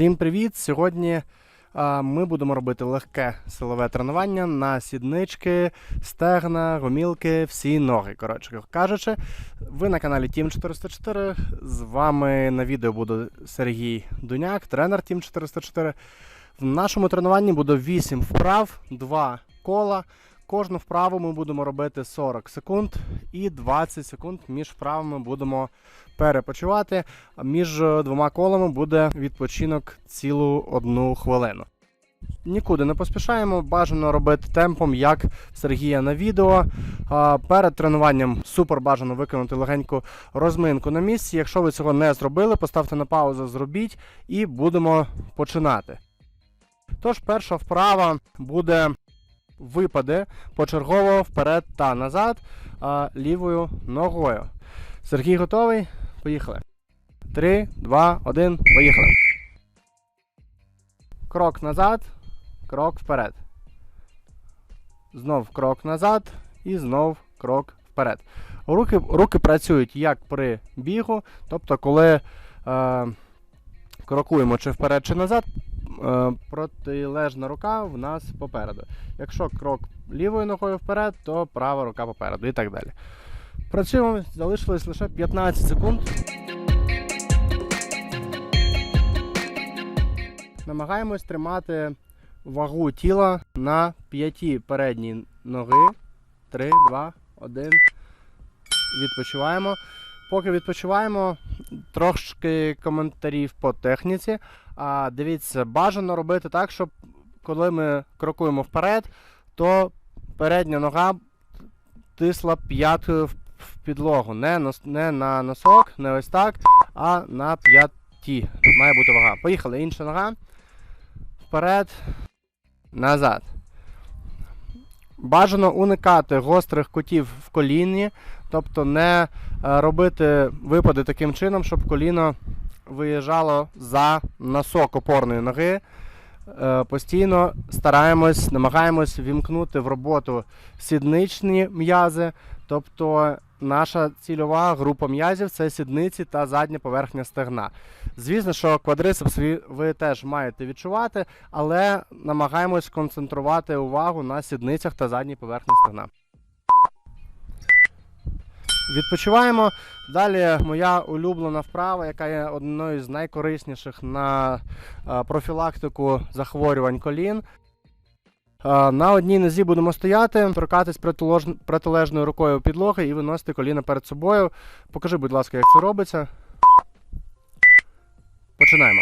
Всім привіт! Сьогодні а, ми будемо робити легке силове тренування на сіднички, стегна, гомілки, всі ноги. Коротше кажучи, ви на каналі Team 404. З вами на відео буде Сергій Дуняк, тренер Team 404. В нашому тренуванні буде 8 вправ, 2 кола. Кожну вправу ми будемо робити 40 секунд і 20 секунд між вправами будемо перепочивати. Між е, двома колами буде відпочинок цілу одну хвилину. Нікуди не поспішаємо, бажано робити темпом, як Сергія на відео. Перед тренуванням супер бажано виконати легеньку розминку на місці. Якщо ви цього не зробили, поставте на паузу, зробіть і будемо починати. Тож, перша вправа буде випади почергово вперед та назад лівою ногою. Сергій готовий? Поїхали. 3, 2, 1, поїхали. Крок назад, крок вперед. Знов крок назад і знов крок вперед. Руки, руки працюють як при бігу, тобто, коли е, крокуємо чи вперед, чи назад, протилежна рука в нас попереду. Якщо крок лівою ногою вперед, то права рука попереду і так далі. Працюємо, залишилось лише 15 секунд. Намагаємось тримати вагу тіла на п'яті передні ноги. 3, 2, 1. Відпочиваємо. Поки відпочиваємо, трошки коментарів по техніці. А, дивіться, бажано робити так, щоб коли ми крокуємо вперед, то передня нога тисла п'ятою в в підлогу. Не, нос, не на носок, не ось так, а на п'яті. Має бути вага. Поїхали. Інша нога. Вперед. Назад. Бажано уникати гострих кутів в коліні, тобто не е, робити випади таким чином, щоб коліно виїжджало за носок опорної ноги. Е, Постійно стараємось, намагаємось вімкнути в роботу сідничні м'язи, тобто наша цільова група м'язів це сідниці та задня поверхня стегна. Звісно, що квадрицепс ви, ви теж маєте відчувати, але намагаємось концентрувати увагу на сідницях та задній поверхні стегна. Відпочиваємо. Далі моя улюблена вправа, яка є одною з найкорисніших на е, профілактику захворювань колін. Е, На одній нозі будемо стояти, торкатись протилежною рукою підлоги і виносити коліна перед собою. Покажи, будь ласка, як це робиться. Починаємо.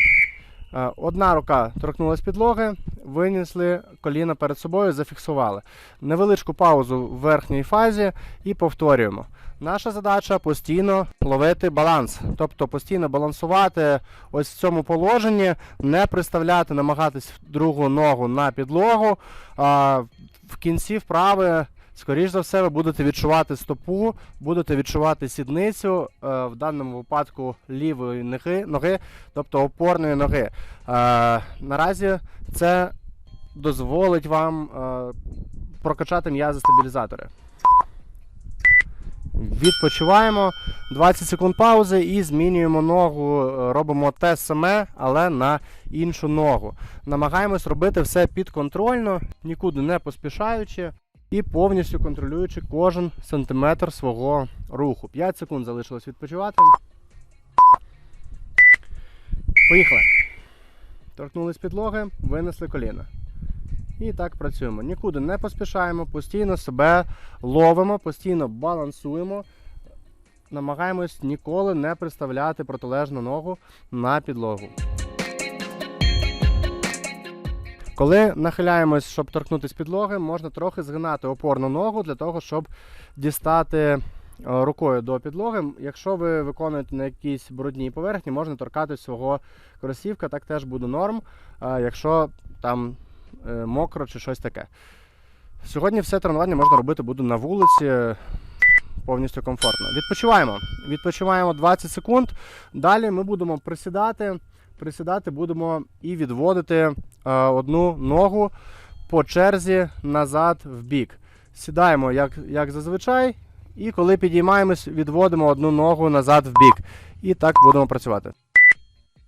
Е, Одна рука торкнулась підлоги, винесли коліна перед собою, зафіксували. Невеличку паузу в верхній фазі і повторюємо. Наша задача постійно ловити баланс, тобто постійно балансувати ось в цьому положенні, не приставляти, намагатись другу ногу на підлогу. В кінці вправи, скоріш за все, ви будете відчувати стопу, будете відчувати сідницю, е, в даному випадку лівої ноги, ноги тобто опорної ноги. Е, наразі це дозволить вам е, прокачати м'язи стабілізатори. Відпочиваємо 20 секунд паузи і змінюємо ногу, робимо те саме, але на іншу ногу. Намагаємось робити все підконтрольно, нікуди не поспішаючи і повністю контролюючи кожен сантиметр свого руху. 5 секунд залишилось відпочивати. Поїхали. Торкнулись підлоги, винесли коліна. І так працюємо. Нікуди не поспішаємо, постійно себе ловимо, постійно балансуємо. Намагаємось ніколи не приставляти протилежну ногу на підлогу. Коли нахиляємось, щоб торкнутися підлоги, можна трохи згинати опорну ногу для того, щоб дістати е, рукою до підлоги. Якщо ви виконуєте на якійсь брудній поверхні, можна торкатись свого кросівка, так теж буде норм. Якщо там е, мокро чи щось таке. Сьогодні все тренування можна робити буду на вулиці. е, Повністю комфортно. Відпочиваємо. Відпочиваємо 20 секунд. Далі ми будемо присідати. Присідати будемо і відводити е, одну ногу по черзі назад в бік. Сідаємо, як, як зазвичай, і коли підіймаємось, відводимо одну ногу назад в бік. І так будемо працювати.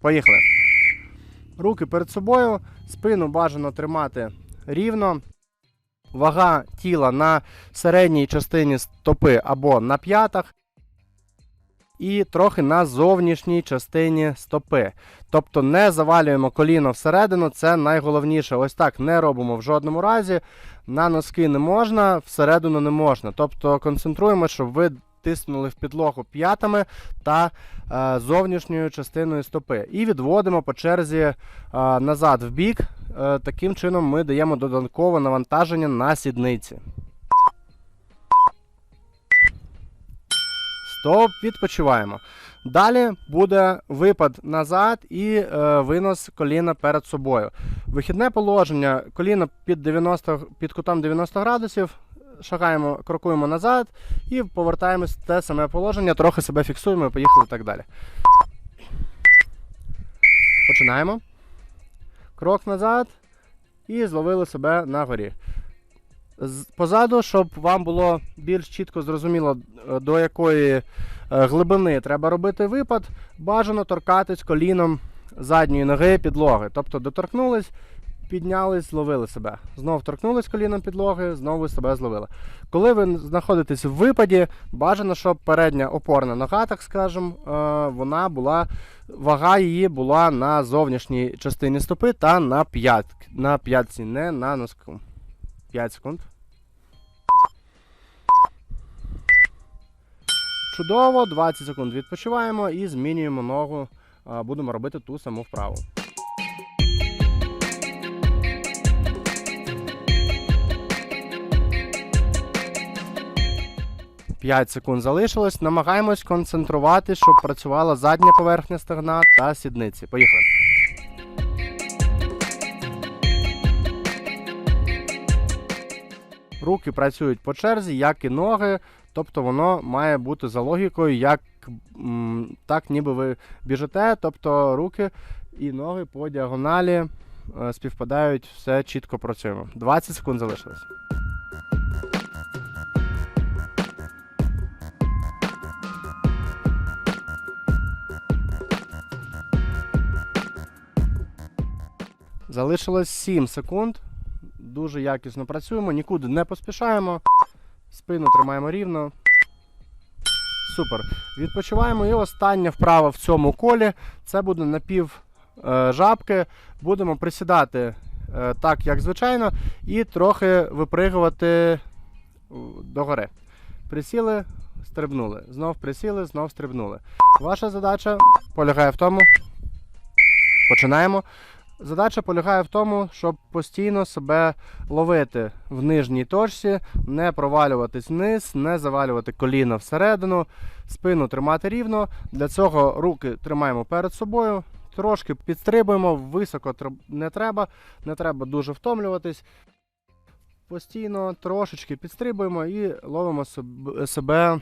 Поїхали. Руки перед собою, спину бажано тримати рівно. Вага тіла на середній частині стопи або на п'ятах. І трохи на зовнішній частині стопи. Тобто не завалюємо коліно всередину, це найголовніше. Ось так не робимо в жодному разі. На носки не можна, всередину не можна. Тобто концентруємо, щоб ви тиснули в підлогу п'ятами та е, зовнішньою частиною стопи. І відводимо по черзі е, назад в бік. Е, таким чином ми даємо додаткове навантаження на сідниці. Стоп, відпочиваємо. Далі буде випад назад і е, винос коліна перед собою. Вихідне положення, коліно під, 90, під кутом 90 градусів. Шагаємо, крокуємо назад і повертаємось в те саме положення, трохи себе фіксуємо і поїхали так далі. Починаємо. Крок назад і зловили себе на горі. Позаду, щоб вам було більш чітко зрозуміло, е, до якої е, глибини треба робити випад, бажано торкатись коліном задньої ноги підлоги. Тобто доторкнулись, піднялись, зловили себе. Знов торкнулись коліном підлоги, знову себе зловили. Коли ви знаходитесь в випаді, бажано, щоб передня опорна нога, так скажемо, е, вона була, вага її була на зовнішній частині стопи та на, п'ят, на п'ятці, не на носку. 5 секунд. Чудово, 20 секунд відпочиваємо і змінюємо ногу. Будемо робити ту саму вправу. П'ять секунд залишилось. Намагаємось концентрувати, щоб працювала задня поверхня стегна та сідниці. Поїхали. Руки працюють по черзі, як і ноги. Тобто воно має бути за логікою, як так, ніби ви біжите. Тобто руки і ноги по діагоналі е, співпадають, все чітко працюємо. 20 секунд залишилось. Залишилось 7 секунд. Дуже якісно працюємо, нікуди не поспішаємо. Спину тримаємо рівно. Супер. Відпочиваємо. І остання вправа в цьому колі. Це буде напів е, жабки. Будемо присідати е, так, як звичайно, і трохи випригувати догори. Присіли, стрибнули. Знов присіли, знов стрибнули. Ваша задача полягає в тому. Починаємо. Задача полягає в тому, щоб постійно себе ловити в нижній точці, не провалюватись вниз, не завалювати коліна всередину, спину тримати рівно. Для цього руки тримаємо перед собою, трошки підстрибуємо, високо не треба, не треба дуже втомлюватись. Постійно трошечки підстрибуємо і ловимо себе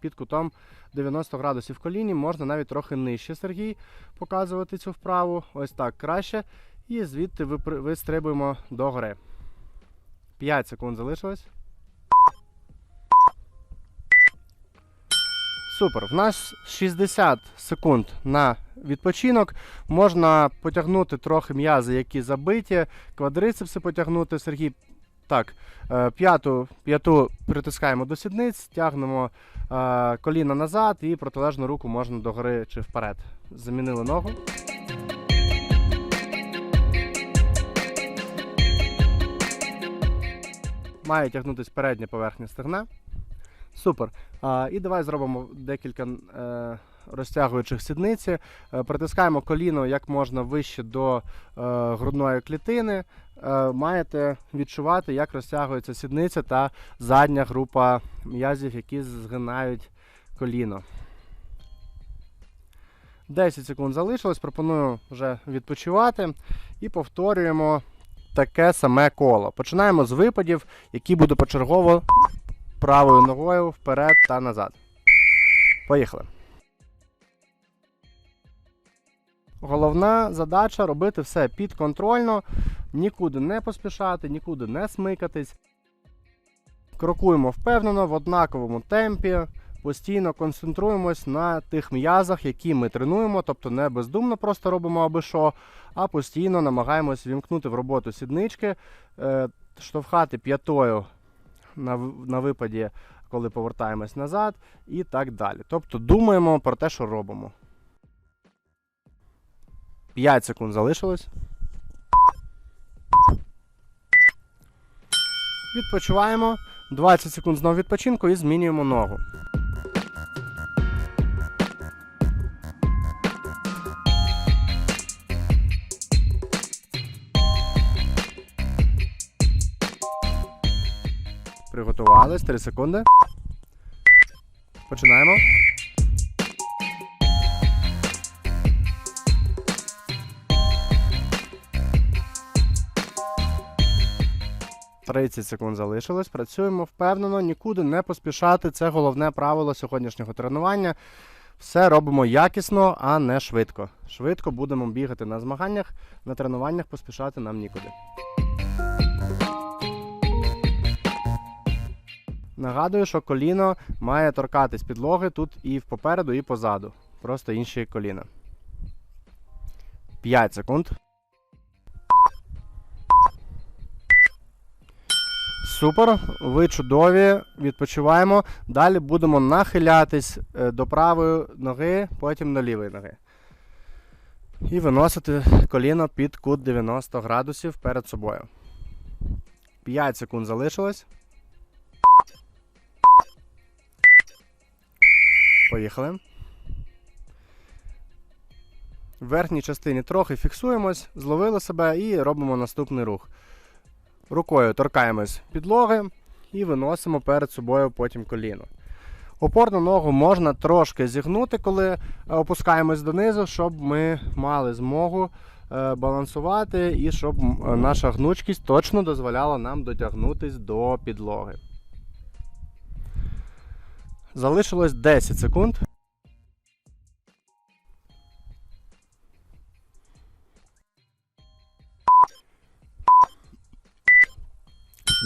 під кутом 90 градусів в коліні. Можна навіть трохи нижче, Сергій, показувати цю вправу. Ось так краще. І звідти вистрибуємо до гори. 5 секунд залишилось. Супер. В нас 60 секунд на відпочинок. Можна потягнути трохи м'язи, які забиті, квадрицепси потягнути. Сергій. Так, е, п'яту, п'яту притискаємо до сідниць, тягнемо е, коліна назад і протилежну руку можна догори чи вперед. Замінили ногу. Має тягнутися передня поверхня стегна. Супер. А, і давай зробимо декілька е, розтягуючих сідниці. Е, притискаємо коліно як можна вище до е, грудної клітини. Е, маєте відчувати, як розтягується сідниця та задня група м'язів, які згинають коліно. 10 секунд залишилось. Пропоную вже відпочивати і повторюємо таке саме коло. Починаємо з випадів, які буду почергово правою ногою вперед та назад. Поїхали. Головна задача робити все підконтрольно, нікуди не поспішати, нікуди не смикатись. Крокуємо впевнено в однаковому темпі, постійно концентруємось на тих м'язах, які ми тренуємо, тобто не бездумно просто робимо аби що, а постійно намагаємось вімкнути в роботу сіднички, е, штовхати п'ятою на, випаді, коли повертаємось назад, і так далі. Тобто думаємо про те, що робимо. 5 секунд залишилось. Відпочиваємо. 20 секунд знову відпочинку і змінюємо ногу. Приготувались. 3 секунди. Починаємо. Тридцять секунд залишилось. Працюємо впевнено, нікуди не поспішати. Це головне правило сьогоднішнього тренування. Все робимо якісно, а не швидко. Швидко будемо бігати на змаганнях, на тренуваннях поспішати нам нікуди. Нагадую, що коліно має торкатись підлоги тут і попереду, і позаду. Просто інші коліна. 5 секунд. Супер, ви чудові, відпочиваємо. Далі будемо нахилятись е, до правої ноги, потім до лівої ноги. І виносити коліно під кут 90 градусів перед собою. 5 секунд залишилось. Поїхали. В верхній частині трохи фіксуємось, зловили себе і робимо наступний рух. Рукою торкаємось підлоги і виносимо перед собою потім коліно. Опорну ногу можна трошки зігнути, коли е, опускаємось донизу, щоб ми мали змогу е, балансувати і щоб е, наша гнучкість точно дозволяла нам дотягнутись до підлоги. Залишилось 10 секунд.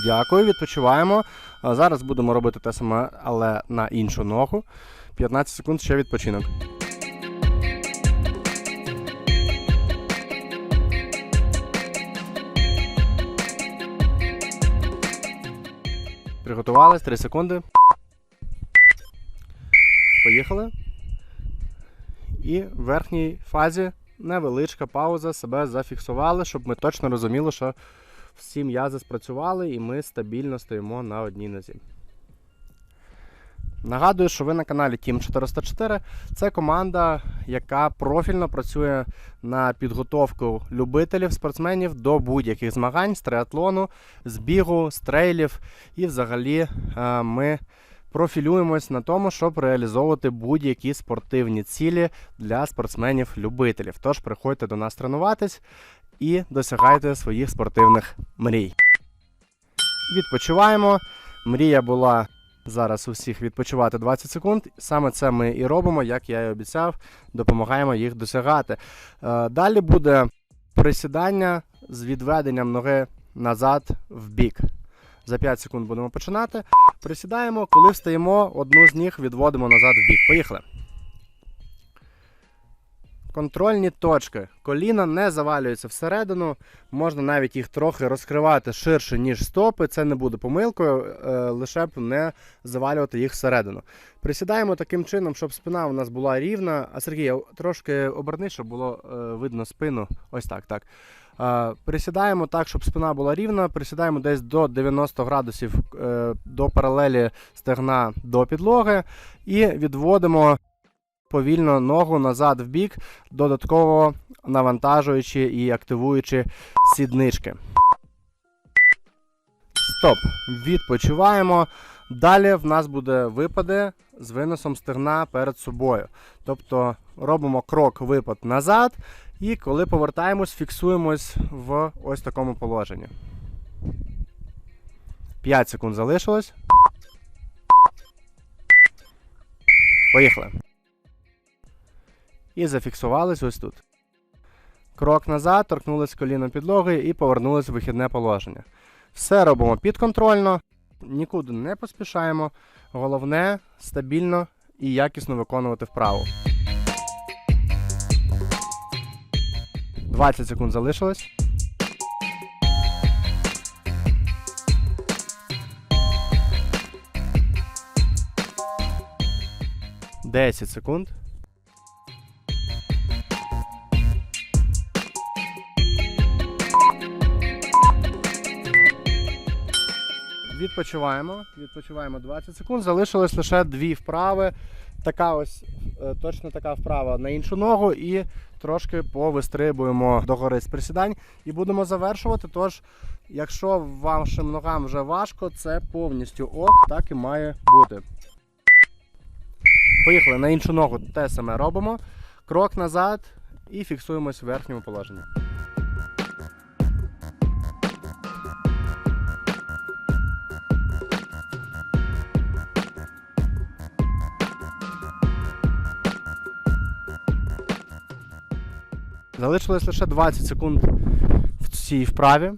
Дякую, відпочиваємо. Зараз будемо робити те саме, але на іншу ногу. 15 секунд ще відпочинок. Приготувались 3 секунди. Поїхали. І в верхній фазі невеличка пауза, себе зафіксували, щоб ми точно розуміли, що всі м'язи спрацювали і ми стабільно стоїмо на одній нозі. Нагадую, що ви на каналі Team 404. Це команда, яка профільно працює на підготовку любителів, спортсменів до будь-яких змагань з триатлону, з бігу, з трейлів. І взагалі е, ми профілюємось на тому, щоб реалізовувати будь-які спортивні цілі для спортсменів-любителів. Тож приходьте до нас тренуватись і досягайте своїх спортивних мрій. Відпочиваємо. Мрія була зараз у всіх відпочивати 20 секунд. Саме це ми і робимо, як я і обіцяв, допомагаємо їх досягати. Е, Далі буде присідання з відведенням ноги назад в бік. За 5 секунд будемо починати. Присідаємо, коли встаємо, одну з ніг відводимо назад в бік. Поїхали. Контрольні точки. Коліна не завалюються всередину. Можна навіть їх трохи розкривати ширше, ніж стопи. Це не буде помилкою, е, лише б не завалювати їх всередину. Присідаємо таким чином, щоб спина у нас була рівна. А Сергій, трошки оберни, щоб було е, видно спину. Ось так. так. Е, Присідаємо так, щоб спина була рівна. Присідаємо десь до 90 градусів до паралелі стегна до підлоги. І відводимо повільно ногу назад в бік, додатково навантажуючи і активуючи сіднички. Стоп. Відпочиваємо. Далі в нас буде випади з виносом стегна перед собою. Тобто робимо крок випад назад, і коли повертаємось, фіксуємось в ось такому положенні. 5 секунд залишилось. Поїхали. І зафіксувались ось тут. Крок назад, торкнулись коліном підлоги і повернулись в вихідне положення. Все робимо підконтрольно. нікуди не поспішаємо. Головне стабільно і якісно виконувати вправу. 20 секунд залишилось. Десять секунд. Відпочиваємо. Відпочиваємо 20 секунд. Залишилось лише дві вправи. Така ось е, точно така вправа на іншу ногу і трошки повистрибуємо догори з присідань і будемо завершувати. Тож, якщо вашим ногам вже важко, це повністю ок, так і має бути. Поїхали на іншу ногу. Те саме робимо. Крок назад і фіксуємось в верхньому положенні. Залишилось лише 20 секунд в цій вправі.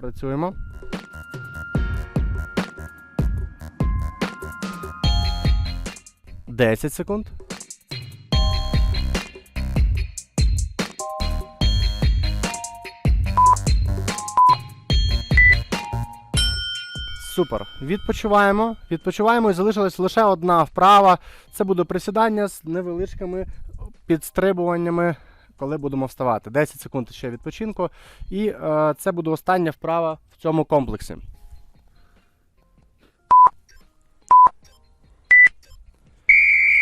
Працюємо. Десять секунд. Супер. Відпочиваємо. Відпочиваємо і залишилась лише одна вправа. Це буде присідання з невеличкими підстрибуваннями коли будемо вставати. 10 секунд ще відпочинку. І е, це буде остання вправа в цьому комплексі.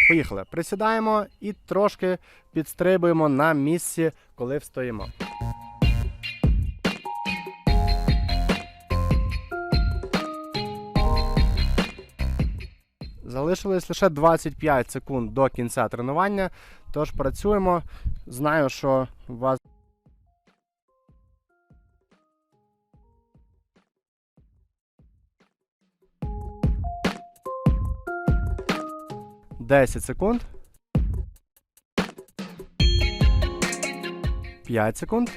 Поїхали. Присідаємо і трошки підстрибуємо на місці, коли встоїмо. Залишилось лише 25 секунд до кінця тренування. Тож працюємо. Знаю, що у вас. Десять секунд. П'ять секунд.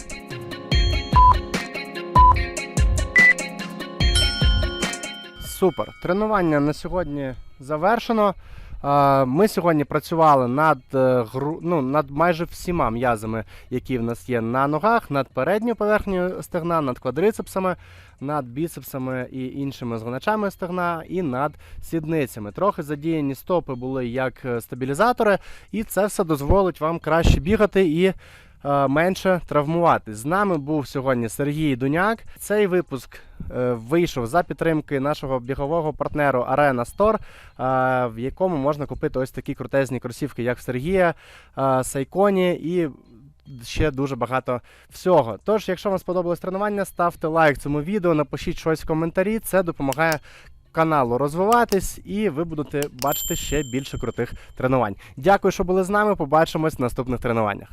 Супер. Тренування на сьогодні завершено. Ми сьогодні працювали над е, ну, над майже всіма м'язами, які в нас є на ногах, над передньою поверхнею стегна, над квадрицепсами, над біцепсами і іншими згиначами стегна, і над сідницями. Трохи задіяні стопи були як е, стабілізатори, і це все дозволить вам краще бігати і менше травмувати. З нами був сьогодні Сергій Дуняк. Цей випуск е, вийшов за підтримки нашого бігового партнеру Arena Store, е, в якому можна купити ось такі крутезні кросівки, як Сергія, е, Сайконі і. Ще дуже багато всього. Тож, якщо вам сподобалось тренування, ставте лайк цьому відео, напишіть щось в коментарі. Це допомагає каналу розвиватись, і ви будете бачити ще більше крутих тренувань. Дякую, що були з нами. Побачимось в наступних тренуваннях.